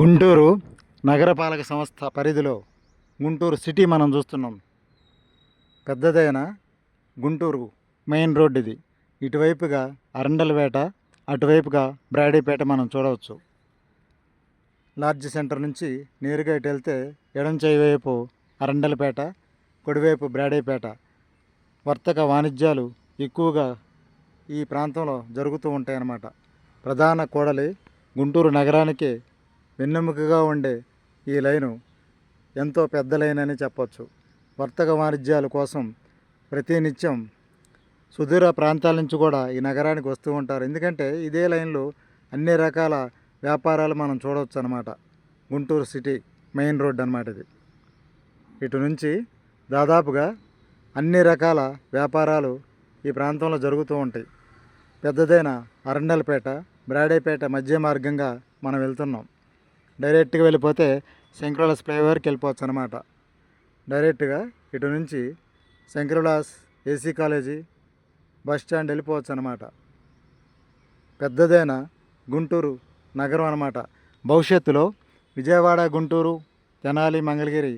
గుంటూరు నగరపాలక సంస్థ పరిధిలో గుంటూరు సిటీ మనం చూస్తున్నాం. పెద్దదైన గుంటూరు మెయిన్ రోడ్ ఇది. ఇటువైపుగా అరండలపేట అటువైపుగా బ్రాడీపేట మనం చూడవచ్చు. లార్జ్ సెంటర్ నుంచి నేరుగా ఇటు వెళ్తే ఎడం చేయి వైపు అరండలపేట కుడివైపు బ్రాడీపేట. వర్తక వాణిజ్యాలు ఎక్కువగా ఈ ప్రాంతంలో జరుగుతూ ఉంటాయి అన్నమాట ప్రధాన కోడలి గుంటూరు నగరానికి వెన్నెముకగా ఉండే ఈ లైను ఎంతో పెద్ద లైన్ అని చెప్పవచ్చు వర్తక వాణిజ్యాల కోసం ప్రతినిత్యం సుదూర ప్రాంతాల నుంచి కూడా ఈ నగరానికి వస్తూ ఉంటారు. ఎందుకంటే ఇదే లైన్లో అన్ని రకాల వ్యాపారాలు మనం చూడవచ్చు అనమాట గుంటూరు సిటీ మెయిన్ రోడ్ అనమాట ఇది. ఇటు నుంచి దాదాపుగా అన్ని రకాల వ్యాపారాలు ఈ ప్రాంతంలో జరుగుతూ ఉంటాయి. పెద్దదైన అరండలపేట బ్రాడేపేట మధ్య మార్గంగా మనం వెళ్తున్నాం. డైరెక్ట్గా వెళ్ళిపోతే శంకరవిలాస్ ఫ్లైఓవర్కి వెళ్ళిపోవచ్చు అనమాట డైరెక్ట్గా ఇటు నుంచి Shankarvilas AC college bus stand వెళ్ళిపోవచ్చు అనమాట పెద్దదైన గుంటూరు నగరం అనమాట భవిష్యత్తులో విజయవాడ గుంటూరు తెనాలి మంగళగిరి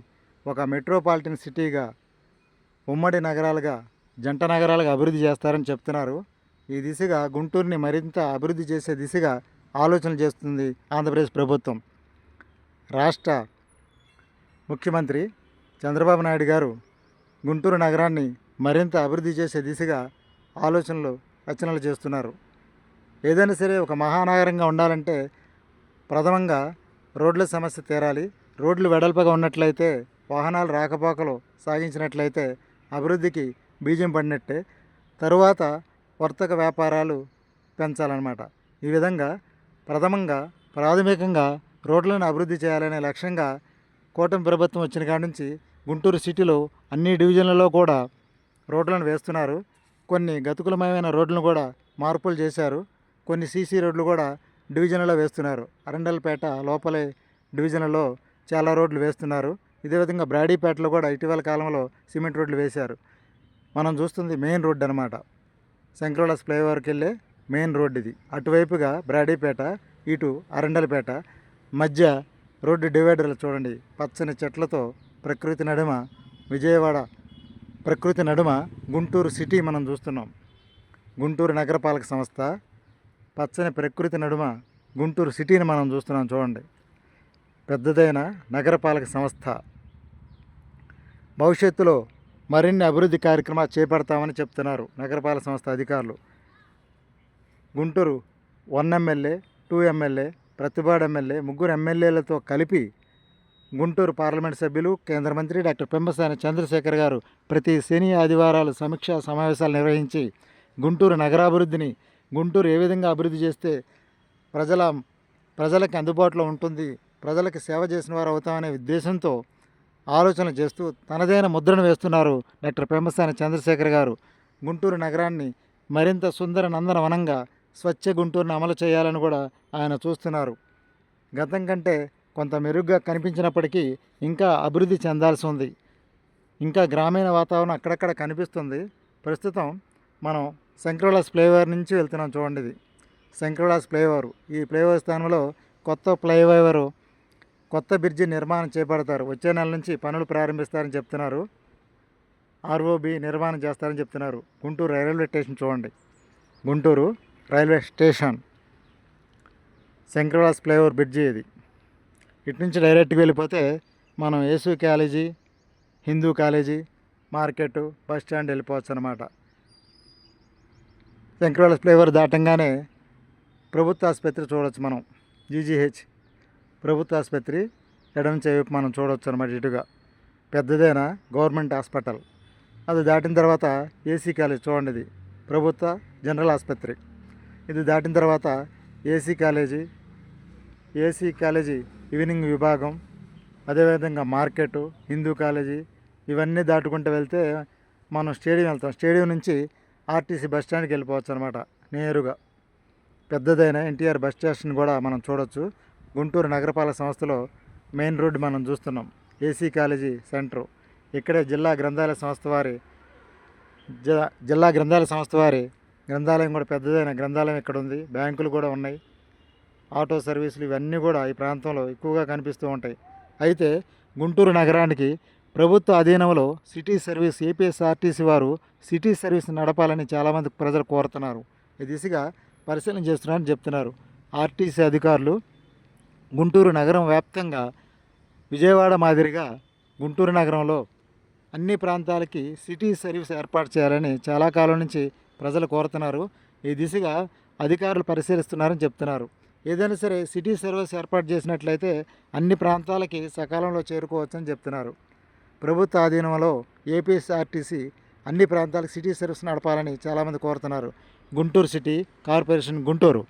ఒక మెట్రోపాలిటన్ సిటీగా ఉమ్మడి నగరాలుగా జంట నగరాలుగా అభివృద్ధి చేస్తారని చెప్తున్నారు. ఈ దిశగా గుంటూరుని మరింత అభివృద్ధి చేసే దిశగా ఆలోచనలు చేస్తుంది ఆంధ్రప్రదేశ్ ప్రభుత్వం. రాష్ట్ర ముఖ్యమంత్రి చంద్రబాబు నాయుడు గారు గుంటూరు నగరాన్ని మరింత అభివృద్ధి చేసే దిశగా ఆలోచనలు రచనలు చేస్తున్నారు. ఏదైనా సరే ఒక మహానగరంగా ఉండాలంటే ప్రథమంగా రోడ్ల సమస్య తీరాలి. రోడ్లు వెడల్పగా ఉన్నట్లయితే వాహనాలు రాకపోకలు సాగించినట్లయితే అభివృద్ధికి బీజం పడినట్టే తరువాత వర్తక వ్యాపారాలు పెంచాలన్నమాట. ఈ విధంగా ప్రథమంగా ప్రాథమికంగా రోడ్లను అభివృద్ధి చేయాలనే లక్ష్యంగా కూటమి ప్రభుత్వం వచ్చిన కాడ నుంచి గుంటూరు సిటీలో అన్ని డివిజన్లలో కూడా రోడ్లను వేస్తున్నారు. కొన్ని గతుకులమయమైన రోడ్లను కూడా మార్పులు చేశారు. కొన్ని సీసీ రోడ్లు కూడా డివిజన్లలో వేస్తున్నారు. అరండల్పేట లోపలే డివిజన్లలో చాలా రోడ్లు వేస్తున్నారు. ఇదే విధంగా బ్రాడీపేటలో కూడా ఇటీవల కాలంలో సిమెంట్ రోడ్లు వేశారు. మనం చూస్తుంది మెయిన్ రోడ్ అనమాట శంకరోళస్ ఫ్లైఓవర్కి వెళ్ళే మెయిన్ రోడ్ ఇది. అటువైపుగా బ్రాడీపేట ఇటు అరండల్పేట. మధ్య రోడ్డు డివైడర్లు చూడండి. పచ్చని చెట్లతో ప్రకృతి నడుమ విజయవాడ ప్రకృతి నడుమ గుంటూరు సిటీ మనం చూస్తున్నాం. గుంటూరు నగరపాలక సంస్థ పచ్చని ప్రకృతి నడుమ గుంటూరు సిటీని మనం చూస్తున్నాం చూడండి. పెద్దదైన నగరపాలక సంస్థ. భవిష్యత్తులో మరిన్ని అభివృద్ధి కార్యక్రమాలు చేపడతామని చెప్తున్నారు నగరపాలక సంస్థ అధికారులు. Guntur one MLA two MLA Prathipadu MLA ముగ్గురు ఎమ్మెల్యేలతో కలిపి గుంటూరు పార్లమెంట్ సభ్యులు కేంద్ర మంత్రి డాక్టర్ పెంబసాని చంద్రశేఖర్ గారు ప్రతి శని ఆదివారాలు సమీక్షా సమావేశాలు నిర్వహించి గుంటూరు నగరాభివృద్ధిని గుంటూరు ఏ విధంగా అభివృద్ధి చేస్తే ప్రజల ప్రజలకు అందుబాటులో ఉంటుంది ప్రజలకు సేవ చేసిన వారు అవుతామనే ఉద్దేశంతో ఆలోచన చేస్తూ తనదైన ముద్రను వేస్తున్నారు డాక్టర్ పెంబసాని చంద్రశేఖర్ గారు. గుంటూరు నగరాన్ని మరింత సుందర నందనవనంగా స్వచ్ఛ గుంటూరును అమలు చేయాలని కూడా ఆయన చూస్తున్నారు. గతం కంటే కొంత మెరుగ్గా కనిపించినప్పటికీ ఇంకా అభివృద్ధి చెందాల్సి ఉంది. ఇంకా గ్రామీణ వాతావరణం అక్కడక్కడ కనిపిస్తుంది. ప్రస్తుతం మనం సెంక్రోలాస్ ఫ్లైఓవర్ నుంచి వెళ్తున్నాం చూడండి ఇది. సెంక్రోలాస్ ఫ్లైఓవర్. ఈ ఫ్లైఓవర్ స్థానంలో కొత్త ఫ్లైఓవర్ కొత్త బ్రిడ్జి నిర్మాణం చేపడతారు. వచ్చే నెల నుంచి పనులు ప్రారంభిస్తారని చెప్తున్నారు. ఆర్ఓబి నిర్మాణం చేస్తారని చెప్తున్నారు. గుంటూరు రైల్వే స్టేషన్ చూడండి. గుంటూరు రైల్వే స్టేషన్ శంకరవాస్ ఫ్లైఓవర్ బ్రిడ్జి ఇది. ఇటు నుంచి డైరెక్ట్గా వెళ్ళిపోతే మనం యేసు college Hindu college market bus stand వెళ్ళిపోవచ్చు అనమాట శంకరవాస్ ఫ్లైఓవర్ దాటంగానే ప్రభుత్వ ఆసుపత్రి చూడవచ్చు మనం. జీజీహెచ్ ప్రభుత్వ ఆసుపత్రి ఎడమ చేవైపు మనం చూడవచ్చు అనమాట ఇటుగా. పెద్దదైన? Government hospital. అది దాటిన తర్వాత ఏసీ కాలేజ్ చూడండి ఇది. ప్రభుత్వ జనరల్ ఆసుపత్రి. ఇది దాటిన తర్వాత AC college AC college evening విభాగం అదేవిధంగా మార్కెట్ హిందూ కాలేజీ ఇవన్నీ దాటుకుంటూ వెళ్తే మనం స్టేడియం వెళ్తాం. స్టేడియం నుంచి ఆర్టీసీ బస్ స్టాండ్కి వెళ్ళిపోవచ్చు అనమాట నేరుగా. పెద్దదైన ఎన్టీఆర్ బస్ స్టేషన్ కూడా మనం చూడొచ్చు. గుంటూరు నగరపాలక సంస్థలో మెయిన్ రోడ్డు మనం చూస్తున్నాం ఏసీ కాలేజీ సెంటరు. ఇక్కడే జిల్లా గ్రంథాలయ సంస్థ వారి జిల్లా గ్రంథాలయ సంస్థ వారి గ్రంథాలయం కూడా పెద్దదైన గ్రంథాలయం ఇక్కడ ఉంది బ్యాంకులు కూడా ఉన్నాయి. ఆటో సర్వీసులు ఇవన్నీ కూడా ఈ ప్రాంతంలో ఎక్కువగా కనిపిస్తూ ఉంటాయి. అయితే గుంటూరు నగరానికి ప్రభుత్వ అధీనంలో సిటీ సర్వీస్ ఏపీఎస్ఆర్టీసీ వారు సిటీ సర్వీస్ నడపాలని చాలామంది ప్రజలు కోరుతున్నారు. ఈ దిశగా పరిశీలన చేస్తున్నారని చెప్తున్నారు. ఆర్టీసీ అధికారులు గుంటూరు నగరం వ్యాప్తంగా విజయవాడ మాదిరిగా గుంటూరు నగరంలో అన్ని ప్రాంతాలకి సిటీ సర్వీస్ ఏర్పాటు చేయాలని చాలా కాలం నుంచి ప్రజలు కోరుతున్నారు. ఈ దిశగా అధికారులు పరిశీలిస్తున్నారని చెప్తున్నారు. ఏదైనా సరే సిటీ సర్వీస్ ఏర్పాటు చేసినట్లయితే అన్ని ప్రాంతాలకి సకాలంలో చేరుకోవచ్చని చెప్తున్నారు. ప్రభుత్వ ఆధీనంలో ఏపీఎస్ఆర్టీసీ అన్ని ప్రాంతాలకు సిటీ సర్వీస్ నడపాలని చాలామంది కోరుతున్నారు. Guntur city corporation Guntur.